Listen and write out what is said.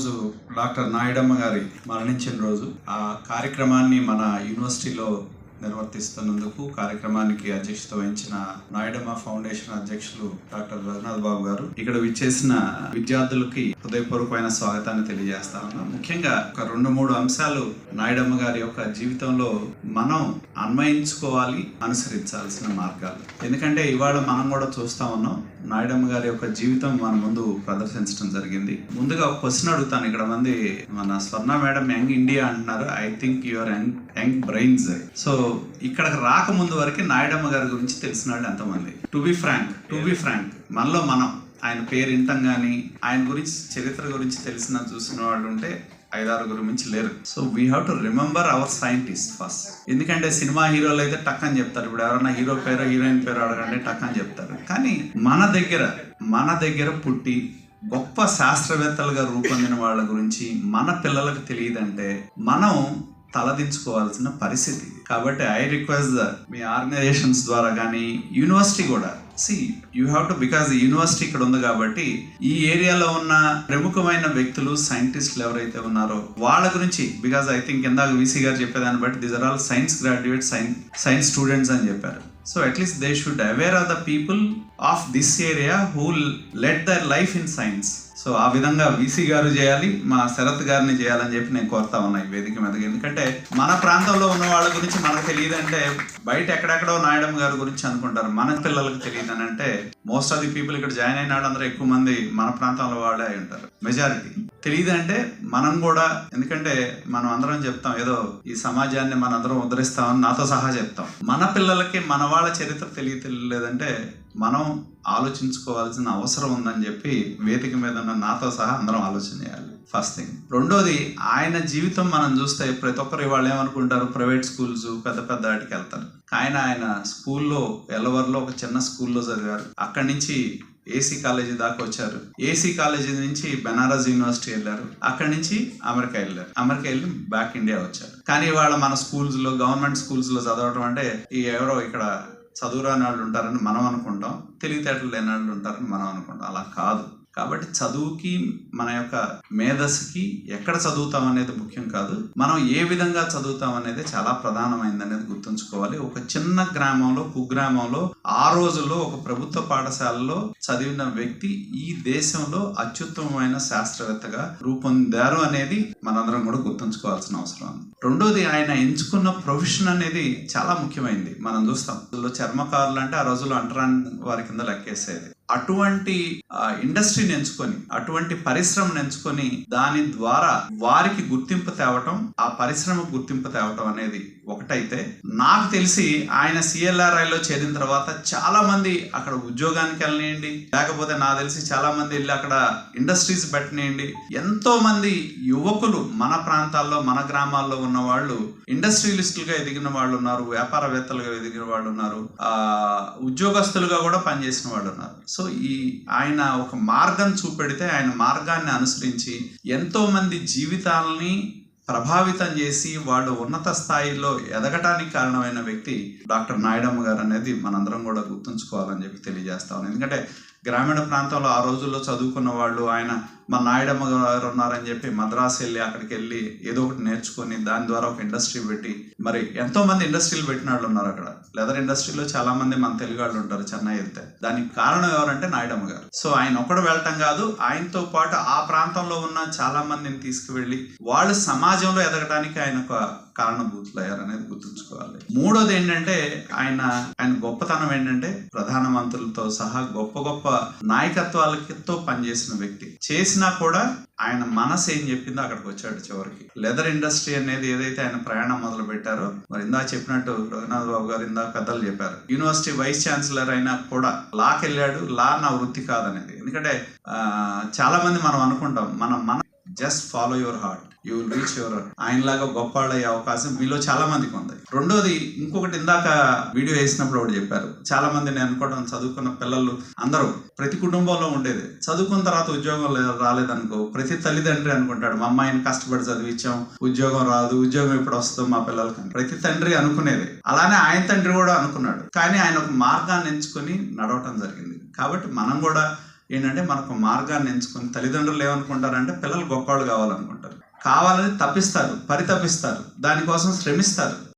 ఈరోజు డాక్టర్ నాయుడమ్మ గారి మరణించిన రోజు ఆ కార్యక్రమాన్ని మన యూనివర్సిటీలో నిర్వర్తిస్తున్నందుకు కార్యక్రమానికి అధ్యక్షత వహించిన నాయుడమ్మ ఫౌండేషన్ అధ్యక్షులు డాక్టర్ రఘునాథ్ బాబు గారు ఇక్కడ విచ్చేసిన విద్యార్థులకి హృదయపూర్వకమైన స్వాగతాన్ని తెలియజేస్తా ఉన్నాం. ముఖ్యంగా ఒక రెండు మూడు అంశాలు నాయుడమ్మ గారి యొక్క జీవితంలో మనం అన్వయించుకోవాలి అనుసరించాల్సిన మార్గాలు. ఎందుకంటే ఇవాళ మనం కూడా చూస్తా ఉన్నాం నాయుడమ్మ గారి యొక్క జీవితం మన ముందు ప్రదర్శించడం జరిగింది. ముందుగా ఒక క్వశ్చన్ అడుగుతాను ఇక్కడ మంది. మన స్వర్ణ మేడం యంగ్ ఇండియా అంటున్నారు. I think your young young brains. So ఇక్కడికి రాకముందు వరకు నాయుడమ్మ గారి గురించి తెలిసిన వాళ్ళు ఎంతమంది? To be frank to be frank. మనలో మనం. ఆయన పేరు ఇంతం కానీ ఆయన గురించి చరిత్ర గురించి తెలిసిన చూసిన వాళ్ళు ఉంటే ఐదారుగురు మించి లేరు. So we have to remember our scientist first ఎందుకంటే సినిమా హీరోలు అయితే టక్ అని చెప్తారు. ఇప్పుడు ఎవరైనా హీరో పేరు హీరోయిన్ పేరు అడగండి టక్ అని చెప్తారు. కానీ మన దగ్గర మన దగ్గర పుట్టి గొప్ప శాస్త్రవేత్తలుగా రూపొందిన వాళ్ళ గురించి మన పిల్లలకు తెలియదంటే మనం తలదించుకోవాల్సిన పరిస్థితి కాబట్టి ఐ రిక్వెస్ట్ మీ ఆర్గనైజేషన్స్ ద్వారా కానీ యూనివర్సిటీ కూడా see you have to because university ఇక్కడ ఉంది కాబట్టి ఈ ఏరియాలో ఉన్న ప్రముఖమైన వ్యక్తులు సైంటిస్టులు ఎవరైతే ఉన్నారో వాళ్ళ గురించి బికాస్ ఐ థింక్ ఇందాక వీసీ గారు చెప్పేదాన్ని బట్టి this are all science graduate science science students అని చెప్పారు. So at least they should aware of the people of this area who let their life in science so ఆ విధంగా VC గారు చేయాలి మా శరత్ గారిని చేయాలని చెప్పి నేను కోరుతా ఉన్నా ఈ వేదిక మీదకి. ఎందుకంటే మన ప్రాంతంలో ఉన్న వాళ్ళ గురించి మనకు తెలియదంటే బయట ఎక్కడెక్కడో నాయడం గారి గురించి అనుకుంటారు. మన పిల్లలకు తెలియదు అని అంటే మోస్ట్ ఆఫ్ ది పీపుల్ ఇక్కడ జాయిన్ అయిన వాళ్ళందరూ ఎక్కువ మంది మన ప్రాంతంలో వాళ్ళే అయి ఉంటారు. మెజారిటీ తెలియదు అంటే మనం కూడా ఎందుకంటే మనం అందరం చెప్తాం ఏదో ఈ సమాజాన్ని మన అందరం ఉద్ధరిస్తామని నాతో సహా చెప్తాం. మన పిల్లలకి మన వాళ్ళ చరిత్ర తెలియలేదంటే మనం ఆలోచించుకోవాల్సిన అవసరం ఉందని చెప్పి వేదిక మీద ఉన్న నాతో సహా అందరం ఆలోచన చేయాలి. ఫస్ట్ థింగ్ రెండోది ఆయన జీవితం మనం చూస్తే ప్రతి ఒక్కరు వాళ్ళు ఏమనుకుంటారు? ప్రైవేట్ స్కూల్స్ పెద్ద పెద్ద వాటికి వెళ్తారు. ఆయన ఆయన స్కూల్లో ఎలవర్లో ఒక చిన్న స్కూల్లో చదివారు. అక్కడి నుంచి ఏసీ కాలేజీ దాకా వచ్చారు. ఏసీ కాలేజీ నుంచి బెనారస్ యూనివర్సిటీ వెళ్ళారు. అక్కడి నుంచి అమెరికా వెళ్ళారు. అమెరికా వెళ్ళి బ్యాక్ ఇండియా వచ్చారు. కానీ వాళ్ళ మన స్కూల్స్లో గవర్నమెంట్ స్కూల్స్లో చదవడం అంటే ఈ ఎవరో ఇక్కడ చదువురాని వాళ్ళు ఉంటారని మనం అనుకుంటాం తెలివితేటలు లేని వాళ్ళు ఉంటారని మనం అనుకుంటాం. అలా కాదు. కాబట్టి చదువుకి మన యొక్క మేధస్సుకి ఎక్కడ చదువుతాం అనేది ముఖ్యం కాదు. మనం ఏ విధంగా చదువుతాం అనేది చాలా ప్రధానమైంది అనేది గుర్తుంచుకోవాలి. ఒక చిన్న గ్రామంలో కుగ్రామంలో ఆ రోజుల్లో ఒక ప్రభుత్వ పాఠశాలలో చదివిన వ్యక్తి ఈ దేశంలో అత్యుత్తమమైన శాస్త్రవేత్తగా రూపొందారు అనేది మనందరం కూడా గుర్తుంచుకోవాల్సిన అవసరం. ఉంది రెండోది ఆయన ఎంచుకున్న ప్రొఫెషన్ అనేది చాలా ముఖ్యమైనది మనం చూస్తాం. చర్మకారులు అంటే ఆ రోజుల్లో అంటరాని వారి కింద లెక్కేసేది. అటువంటి ఇండస్ట్రీని ఎంచుకొని అటువంటి పరిశ్రమను ఎంచుకొని దాని ద్వారా వారికి గుర్తింపు తేవటం ఆ పరిశ్రమ గుర్తింపు తేవటం అనేది ఒకటైతే నాకు తెలిసి ఆయన సిఎల్ఆర్ఐలో చేరిన తర్వాత చాలా మంది అక్కడ ఉద్యోగానికి వెళ్ళనియండి. లేకపోతే నాకు తెలిసి చాలా మంది వెళ్ళి అక్కడ ఇండస్ట్రీస్ పెట్టనియండి. ఎంతో మంది యువకులు మన ప్రాంతాల్లో మన గ్రామాల్లో ఉన్న వాళ్ళు ఇండస్ట్రియలిస్టులుగా ఎదిగిన వాళ్ళు ఉన్నారు వ్యాపారవేత్తలుగా ఎదిగిన వాళ్ళు ఉన్నారు ఆ ఉద్యోగస్తులుగా కూడా పనిచేసిన వాళ్ళు ఉన్నారు. సో ఈ ఆయన ఒక మార్గం చూపెడితే ఆయన మార్గాన్ని అనుసరించి ఎంతో మంది జీవితాలని ప్రభావితం చేసి వాళ్ళు ఉన్నత స్థాయిలో ఎదగటానికి కారణమైన వ్యక్తి డాక్టర్ నాయుడమ్మ గారు అనేది మనందరం కూడా గుర్తుంచుకోవాలని చెప్పి తెలియజేస్తాను ఎందుకంటే గ్రామీణ ప్రాంతంలో ఆ రోజుల్లో చదువుకున్న వాళ్ళు ఆయన మా నాయుడమ్మ గారు ఉన్నారని చెప్పి మద్రాసు వెళ్ళి అక్కడికి వెళ్ళి ఏదో ఒకటి నేర్చుకొని దాని ద్వారా ఒక ఇండస్ట్రీ పెట్టి మరి ఎంతో మంది ఇండస్ట్రీలు పెట్టిన వాళ్ళు ఉన్నారు అక్కడ. లెదర్ ఇండస్ట్రీలో చాలా మంది మన తెలుగు వాళ్ళు ఉంటారు చెన్నై వెళ్తే. దానికి కారణం ఎవరంటే నాయుడమ్మ గారు. సో ఆయన ఒక్కడు వెళ్ళటం కాదు ఆయనతో పాటు ఆ ప్రాంతంలో ఉన్న చాలా మందిని తీసుకువెళ్ళి వాళ్ళు సమాజంలో ఎదగడానికి ఆయన ఒక కారణభూతులు అయ్యారనేది గుర్తుంచుకోవాలి. మూడోది ఏంటంటే ఆయన ఆయన గొప్పతనం ఏంటంటే ప్రధాన మంత్రులతో సహా గొప్ప గొప్ప నాయకత్వాలతో పనిచేసిన వ్యక్తి. చేసినా కూడా ఆయన మనసు ఏం చెప్పిందో అక్కడికి వచ్చాడు చివరికి. లెదర్ ఇండస్ట్రీ అనేది ఏదైతే ఆయన ప్రయాణం మొదలు పెట్టారో మరి ఇందా చెప్పినట్టు రఘునాథ్ బాబు గారు ఇందా పెద్దలు చెప్పారు. యూనివర్సిటీ వైస్ ఛాన్సలర్ అయినా కూడా లాకి వెళ్ళాడు లా నా వృత్తి కాదనేది. ఎందుకంటే చాలా మంది మనం అనుకుంటాం మన మన just follow your heart you will reach your ఆయనలాగా గొప్ప అయ్యే అవకాశం మీలో చాలా మందికి ఉంది. రెండోది ఇంకొకటి ఇందాక వీడియో వేసినప్పుడు ఒకటి చెప్పారు. చాలా మంది నేను అనుకోవడం చదువుకున్న పిల్లలు అందరూ ప్రతి కుటుంబంలో ఉండేది. చదువుకున్న తర్వాత ఉద్యోగం రాలేదనుకో ప్రతి తల్లిదండ్రి అనుకుంటాడు మా అమ్మాయిని కష్టపడి చదివించాం ఉద్యోగం రాదు ఉద్యోగం ఎప్పుడు వస్తుందో మా పిల్లలకి ప్రతి తండ్రి అనుకునేది. అలానే ఆయన తండ్రి కూడా అనుకున్నాడు. కానీ ఆయన ఒక మార్గాన్ని ఎంచుకొని నడవటం జరిగింది. కాబట్టి మనం కూడా ఏంటంటే మనకు మార్గాన్ని ఎంచుకొని తల్లిదండ్రులు ఏమనుకుంటారంటే పిల్లలు గొప్పవాళ్ళు కావాలనుకుంటారు. కావాలని తప్పిస్తారు పరితపిస్తారు. దానికోసం శ్రమిస్తారు.